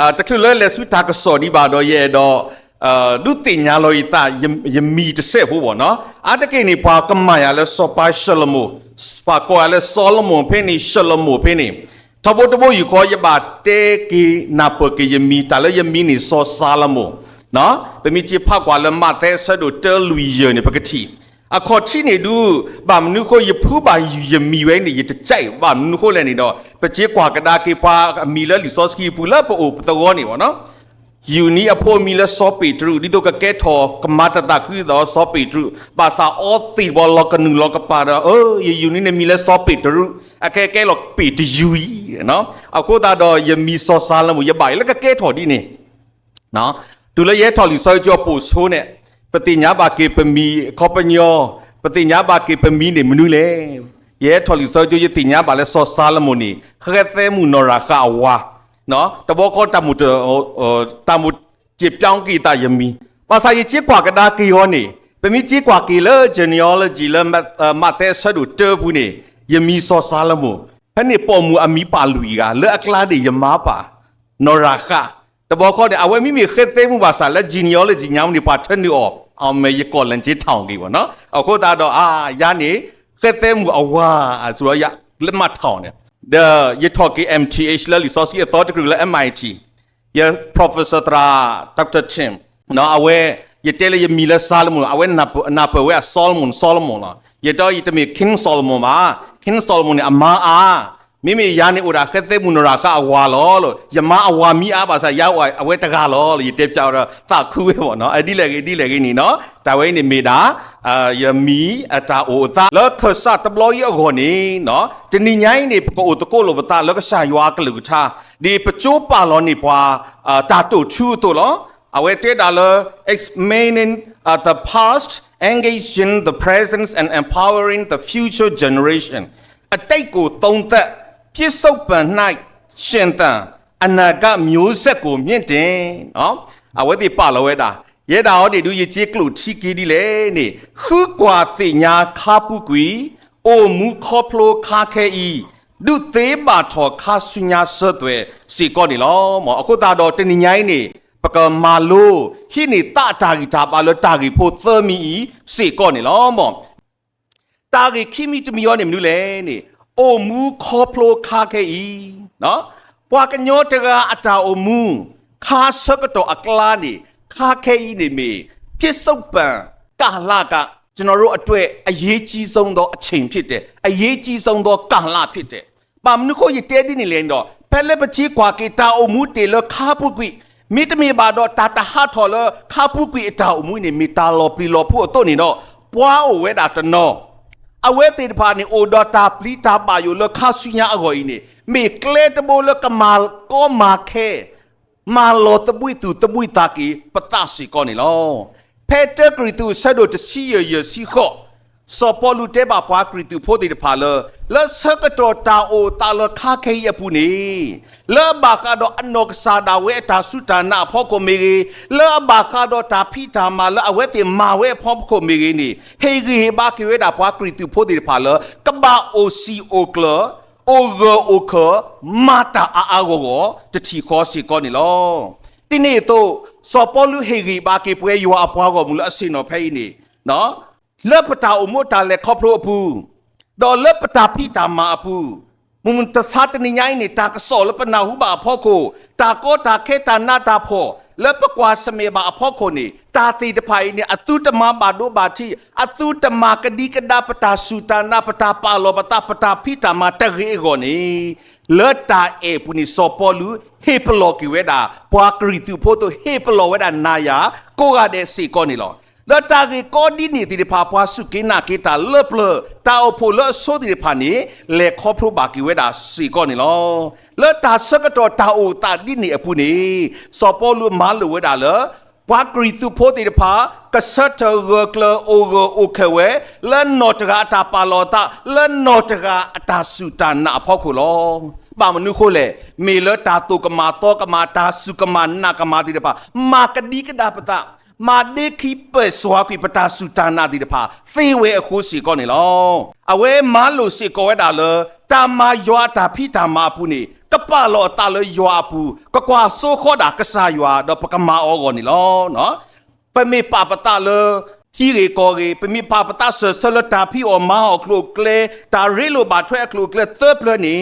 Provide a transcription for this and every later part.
အာတခုလဲလဲစုတာကစော်ဒီပါတော့ရဲ့တော့အာဒုတိညာလောဤတာယမီတဆက်ဖို့ပေါ့နော်အတကိနေပါကမယာလဲစောပါရှလမိုစပါကောလဲဆောလမွန်ဖေနီရှလမိုဖေနီတဘောတဘောယူခေါ်ရပါတေကီနာပကေယမီတလဲယမီနီစောဆာလမိုနော်ပမီချီဖောက်ကွာလမတဲ့ဆဒိုတဲလူယနေပကတိ အခေါ်ချိနေတူဗာမနုခိုရဖူးပါယူရမီဝဲနေရတကြိုက်ဗာမနုခိုလည်းနေတော့ပချေကွာကဒါကေပါအမီလလီဆော့စကီပူလာပိုပတောနေပါနော်ယူနီအဖို့မီလဆော့ပီထရူဒီတော့ကကဲထောကမတတကူတော့ဆော့ပီထရူပါစာအော်တီဘောလကနုလကပါတော့အိုးယူနီနေမီလဆော့ပီထရူအကဲကဲလောပီတယူနော်အခုဒါတော့ယမီဆော့ဆာလမှုရပါလေကကဲထောဒီနေနော်သူလည်းရဲထော်လီဆောကြောပို့ဆိုးနဲ့ ပတိညာဘာကေပမီခေါပညောပတိညာဘာကေပမီနေမနူးလေရဲထော်လီဆောကြောယတိညာဘာလဲဆောဆာလမိုနီခရက်သဲမှုနော်ရာခအဝါနော်တဘောကောတမှုတတမှုကြေပြောင်းကီတာယမီပါစာရချစ်ကွာကဒါကီယောနေပမီချစ်ကွာကီလေဂျနီယောလဂျီလမတ်မတ်သဲဆဒူတေဘူးနေယမီဆောဆာလမိုဖက်နေပေါ်မူအမီပါလူီကလေအကလာ de ယမာပါနော်ရာခ တဘောခေါ်တဲ့အဝဲမိမိခက်သေးမှုပါစာလက်ဂျီနီယောလဂျီညောင်းဒီပါထနေအောအောင်မေရကောလန်ချေထောင်ကြီးပေါ့နော်အခုဒါတော့အာရနေခက်သေးမှုအဝါဆိုတော့ရလက်မထောင်တယ် the you talk MTH လဲ resource အတော်တကူလဲ MIT ရ professor tra dr tim နော်အဝဲရတဲလေယမီလဲဆာလမွန်အဝဲနာပနာပဝဲဆောလမွန်ဆောလမွန်လားရတော့ရတမီ king solomon ပါ king solomon အမာအား မိမိရနေဥရာခက်တဲ့မူနရာကအဝါလောလို့ယမအဝါမီအားပါစားရောက်အဝဲတကားလောလို့ရတက်ကြောက်တော့သခူးပဲပေါ့နော်အဲ့ဒီလေကြီးဒီလေကြီးနီနော်တာဝဲနေမိတာအာယမီအတာအိုသလောခဆတ်တဘလောယောခေါနေနော်တနိညိုင်းနေပကိုတကိုလိုပတာလောကရှာယွာကလူထားဒီပချိုးပါလောနေပွာအာတာတုချူတိုလော Our dollar explaining uh, the past, engaging the present, and empowering the future generation. အတိတ်ကိုသုံးသက် ပြစ္ဆုတ်ပံ၌ရှင်သန်အနာဂတ်မျိုးဆက်ကိုမြင့်တင်နော်အဝဲဒီပါလဝဲတာရဲတာဟောဒီဒူရချေကလူချီကီဒီလေနေခုကွာတိညာခါပုကွီအိုမူခေါဖလိုခါခဲဤဒုသေးပါထောခါဆုညာဆွတ်တွေစီကောဒီလောမောအခုတာတော့တဏိညိုင်းနေပကမာလိုဟိနေတာတာဂီတာပါလောတာဂီဖို့သမီစေကောနေလောမောတာဂီခိမီတမီယောနေမနူလေနေ အိုမူခေါပလိုခါခဲဤနော်ပွာကညောတကအတာအိုမူခါဆကတော့အကလာနေခါခဲဤနေမေပြစ္ဆုတ်ပံကာလကကျွန်တော်တို့အတွက်အရေးကြီးဆုံးသောအချိန်ဖြစ်တယ်အရေးကြီးဆုံးသောကာလဖြစ်တယ်ပါမနုခိုရတဲဒီနေလဲတော့ဖဲလက်ပချီကွာကေတာအိုမူတေလခါပုကွိမိတမီဘာတော့တာတာဟာထော်လခါပုကွေအတာအမှုနေမီတာလော်ပလီလော်ဖို့တော့နေတော့ပွားအိုဝဲတာတနော အဝဲတေတပါနေအိုဒေါ်တာပလီတာပါယိုလခါဆုညာအကိုင်းနေမေကလေတဘိုလကမာလကောမာခဲမာလောတပွိတူတပွိတာကီပတစီကောနေလောဖက်တဂရီတူဆဒိုတစီရရစီခော สปอลูเตบาปากริตุโพติพาเลเลสกตตาโอตาเลคาเคยปุนีเลบากาดอนนกซาดาเวตาสุตานาพ่อคมิเรเลบากาดตาพิตามาเลอเวติมาเวพ่อคมิเรนี่เฮกิเฮบากิเวดาปากริตุโพติพาเลกบาโอซีโอเคลโอเกโอเคมาตาอาอาโกโกจะทีคอสิกอนี่ลอที่นี่โตสปอลูเฮกิบากิเปยยัวอภวากอมุลอสินอเพยนี่เนาะ လပတာအမိုတာလေခေါပလိုအပူတော်လပတာပိတာမာအပူမွန်တသတ်နိညာိနေတာကဆောလပနာဟုဘာဖောကိုတာကောတာခေတာနာတာဖောလပကွာစမေဘာဖောကိုနေတာတိတဖိုင်နေအတုတမဘာဒိုဘာတိအတုတမကဒီကဒါပတာစုတာနာပတာပါလောပတာပတာဖိတာမတရေကိုနေလတာအေပူနီစောပေါ်လူဟေပလောကီဝဲတာပွာကရီတူဖိုတိုဟေပလောဝဲတာနာယာကိုကတဲ့စီကောနေလော တီဖာပွားစုကိနာကေတာလပလတာအဖို့လဆိုဒီဖာနီလေခေါဖရဘာကီဝဲတာစီကောနီလောလတာစကတော့တာအိုတာဒီနီအပူနီစောပေါ်လူမာလူဝဲတာလပွားကရီတူဖိုတီဖာကဆတ်တဂကလအိုဂအိုခဝဲလနောတကအတာပါလောတာလနောတကအတာစုတာနာဖောက်ခုလောပါမနုခိုလေမေလတာတုကမာတောကမာတာစုကမာနာကမာတိတပါမာကဒီကဒါပတာ မာဒေခိပဆွာကိပတာစုတာနာတိတဖာသေဝဲအခုစီကောနေလောအဝဲမာလို့စီကောဝဲတာလတာမာယောတာဖိတာမာပုနေကပလောတာလယွာပူကကွာဆိုခေါ်တာကစားယွာတော့ပကမာအောကောနီလောနော်ပမေပပတာလတီရီကိုရီပမေပပတာဆဆလတာဖီအောမာအောကလုကလေတာရီလိုဘာထွဲကလုကလေသပလနီ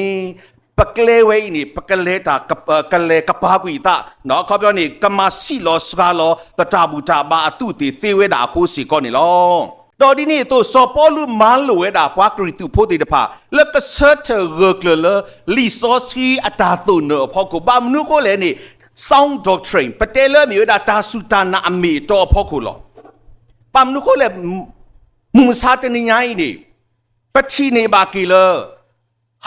ပကလေဝဲနီပကလေတာကပကလေကပါကွီတာနော်ခေါပြောနီကမစီလောစကာလောတတာဘူတာဘာအတုတီသေဝဲတာခိုးစီကောနီလောတော်ဒီနေ့တော့စောပေါ်လူမန်လိုဝဲတာပွားကရီတူဖို့တေတဖာလက်ကဆတ်တဂကလလလီစောစီအတာတုန်ဖောက်ကိုဘာမနုကိုလည်းနေ sound doctrine ပတဲလမျိုးဒါတာဆူတာနာအမီတော့ဖောက်ကိုလောပမ်နုကိုလည်းမူစာတနေညာဤနေပတိနေပါကီလ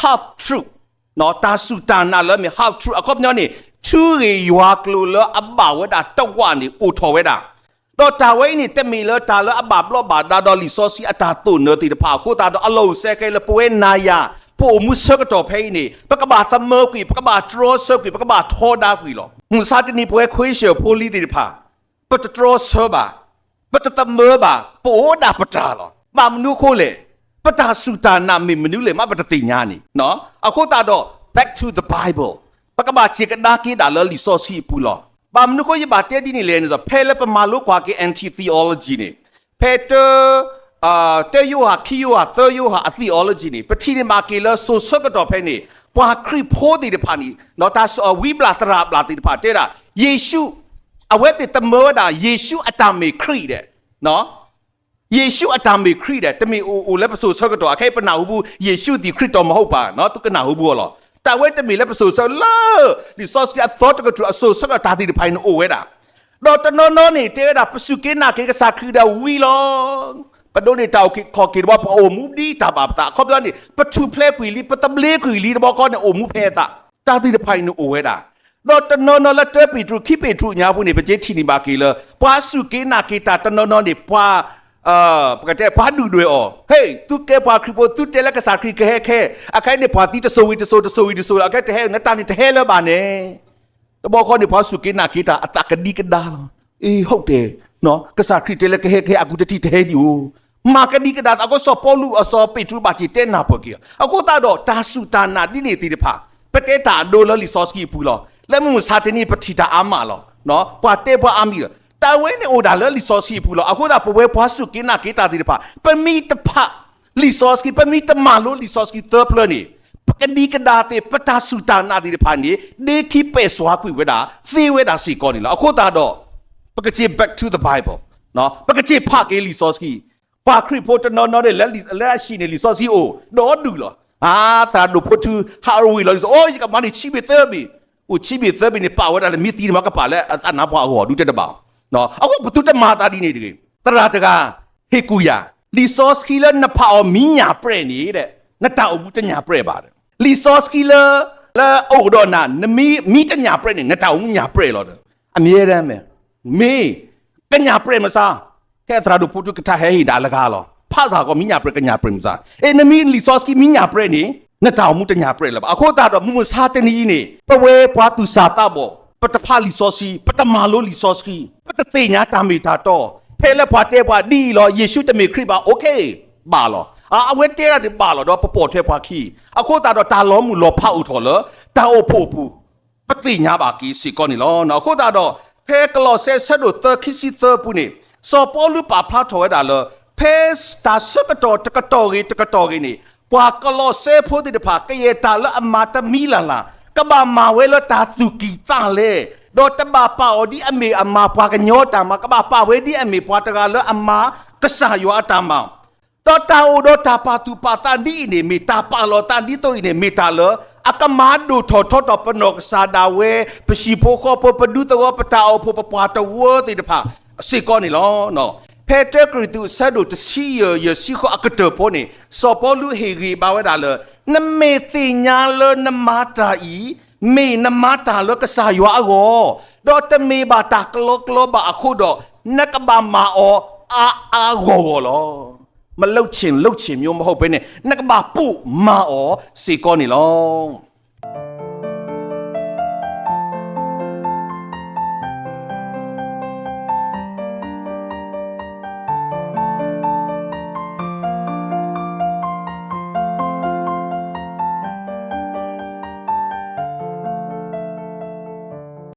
half truth နော်တာဆူတာနာလမီ half truth အကောညောနေချူရီယွာကလိုလအဘဝဒါတော့ဝနေအိုထော်ဝဲတာတော့တာဝဲနေတက်မီလတာလအဘဘလဘာဒါဒေါ်လီဆိုစီအတာတုန်နတီတဖာခိုတာတော့အလုံးဆဲကဲလပွဲနာယာပိုမှုစကတော့ဖိနေပကဘာသမကွီပကဘာထရောဆကွီပကဘာထောဒါကွီလောမူစာတနီပွဲခွေးရှေဖိုလီတီတဖာပတထရောဆဘာပတတမေဘာပိုဒါပတာလောမမနုခိုလေ ပတာစုတာနာမေမနုလေမပတတိညာနေနော်အခုတာတော့ back to the bible ပကဘာချေကဒါကိဒါလလီဆိုစီပူလောဘာမနုကိုရပါတဲ့ဒီနေလေနေတော့ဖဲလေပမာလို့ကွာကေ anti theology နေဖဲတအာတေယိုဟာခီယိုဟာသေယိုဟာ theology နေပတိနေမာကေလဆိုဆကတော့ဖဲနေပွာခရိဖိုးဒီတဖာနီနော်တာဝီဘလာတရာဘလာတီတဖာတဲ့တာယေရှုအဝဲတဲ့တမောတာယေရှုအတမေခရိတဲ့နော် ယေရှုအတံမေခရစ်တဲ့တမေအိုအိုလက်ပဆိုဆောက်တော်အခိုက်ပနာဟုဘူးယေရှုဒီခရစ်တော်မဟုတ်ပါနော်သူကနာဟုဘူးလောတာဝဲတမေလက်ပဆိုဆောက်လာဒီဆော့စကအသောတကတူအဆိုဆောက်တာဒီဖိုင်အိုဝဲတာတော့တနော်နော်နေတဲတာပစုကေနာကေကစာခရစ်တော်ဝီလောပဒိုနေတောက်ခေခေါ်ကေဘောပအိုမူဒီတာဘာပတာခေါ်ပြောနေပချူဖလဲခွီလီပတမလေးခွီလီတော့ကောနေအိုမူဖဲတာတာဒီဖိုင်အိုဝဲတာတော့တနော်နော်လက်တွဲပီထူခိပေထူညာဘူးနေပကြေးထီနေပါကေလပွားစုကေနာကေတာတနော်နော်နေပွား uh pakate padu due o hey tu ke pa kripo tu te la ka sa kri ke he ke akai ne pa ti to so wi to so to so wi to so akai te he na ta ni te he la ba ne တဘောခေါ်နေပါစုကိနာကိတာအတကဒီကဒါအေးဟုတ်တယ်နော်ကစားခရစ်တဲလကဟဲခဲအကူတတိတဲဒီဦးမာကဒီကဒါအကောစောပေါ်လူအစောပေထူပါချီတဲနာပကီအကောတာတော့တာစုတာနာဒီနေတီတဖာပတေတာဒိုလလီဆော့စကီပူလောလက်မှုစာတနီပတိတာအာမလောနော်ပွာတဲပွာအာမီ တာဝဲနေအိုဒါလလီဆော့စကီပူလောအခုဒါပပွဲပွားစုကိနာကိတာတီတဖာပမီတဖာလီဆော့စကီပမီတမာလိုလီဆော့စကီသပလနီပကဒီကဒါတေပတာစုတာနာဒီဖာနေဒေခိပေဆွာကွေဝဒါသေဝဒါစီကောနေလားအခုတာတော့ပကချေ back to the bible နော်ပကချေဖကေလီဆောစကီပါခရီပိုတနော်နော်လက်လီလက်ရှိနေလီဆောစီအိုတော့ဒူလောအာသာဒိုပိုတူဟာဝီလောအိုကမနီချိဘီသေဘီဦးချိဘီသေဘီနေပါဝဒါမီတီမကပါလဲအနာဘွားဟောဒူတက်တပါ နော်အခုဘသူတမာတာဒီနေတကယ်တရာတကဟေကူယာလီဆောစကီလနပါအောမီညာပရဲနေတဲ့နတာအဘူးတညာပရဲပါတယ်လီဆော့စကီလာလာအိုဒိုနာနမီမီတညာပရက်နေငတောင်ညာပရက်လို့အမြဲတမ်းပဲမေကညာပရက်မစားကဲသရာဒိုပူတုကတာဟဲဟီဒါလကားလောဖာစာကောမီညာပရက်ကညာပရက်မစားအေနမီလီဆော့စကီမီညာပရက်နေငတောင်မူတညာပရက်လအခုတာတော့မူမစားတနီးနေပဝဲပွားသူစာတာဘော ပတဖာလီဆော့စီပတမာလိုလီဆော့စကီပတသိညာတာမီတာတော့ဖဲလက်ဖွာတဲပွားဒီလောယေရှုတမေခရစ်ပါโอเคပါလော အာအဝဲတဲရတယ်ပါလို့တော့ပပေါ်ထဲပွားခီအခုတာတော့တာလောမှုလောဖောက်ထော်လတာအိုဖို့ပူပတိညာပါကီစီကောနီလောနော်အခုတာတော့ဖဲကလောဆဲဆက်တို့သခီစီသပူနေစောပေါ်လူပါဖလာထော်ရတာလဖဲစတာစကတော်တကတော်ကြီးတကတော်ကြီးနေပွာကလောဆဲဖို့ဒီတဖာကရေတာလအမတာမီလာလာ ကဘာမာဝဲလတာသူကီတာလေတော့တဘာပါအော်ဒီအမေအမပွာကညောတာမကဘာပါဝဲဒီအမေပွာတကလအမကဆာယောအတာမောင်တော့တာအိုတော့တာပါသူပါတန်ဒီနေမီတာပါလောတန်ဒီတော့နေမီတာလအကမာဒူထောထောတော့ပနောကစာဒါဝဲပရှိဖိုခောပပဒူတော့ပတာအောပပပွားတော့ဝတိတဖာစေကောနေလောနော်ဖက်တကရီတူဆတ်တို့တစီရရစီခောအကတပေါ်နေစောပေါ်လူဟေဂီဘာဝဒါလ နမေတိညာလနမာတာဤမေနမာတာလကစာယောအကောတော့တမေဘာတာကလောကလောဘာအခုတော့နကဘာမာအောအာအာဂောလောမလုတ်ချင်လုတ်ချင်မျိုးမဟုတ်ဘဲနဲ့နှကဘာပုမာဩစေကောနေလော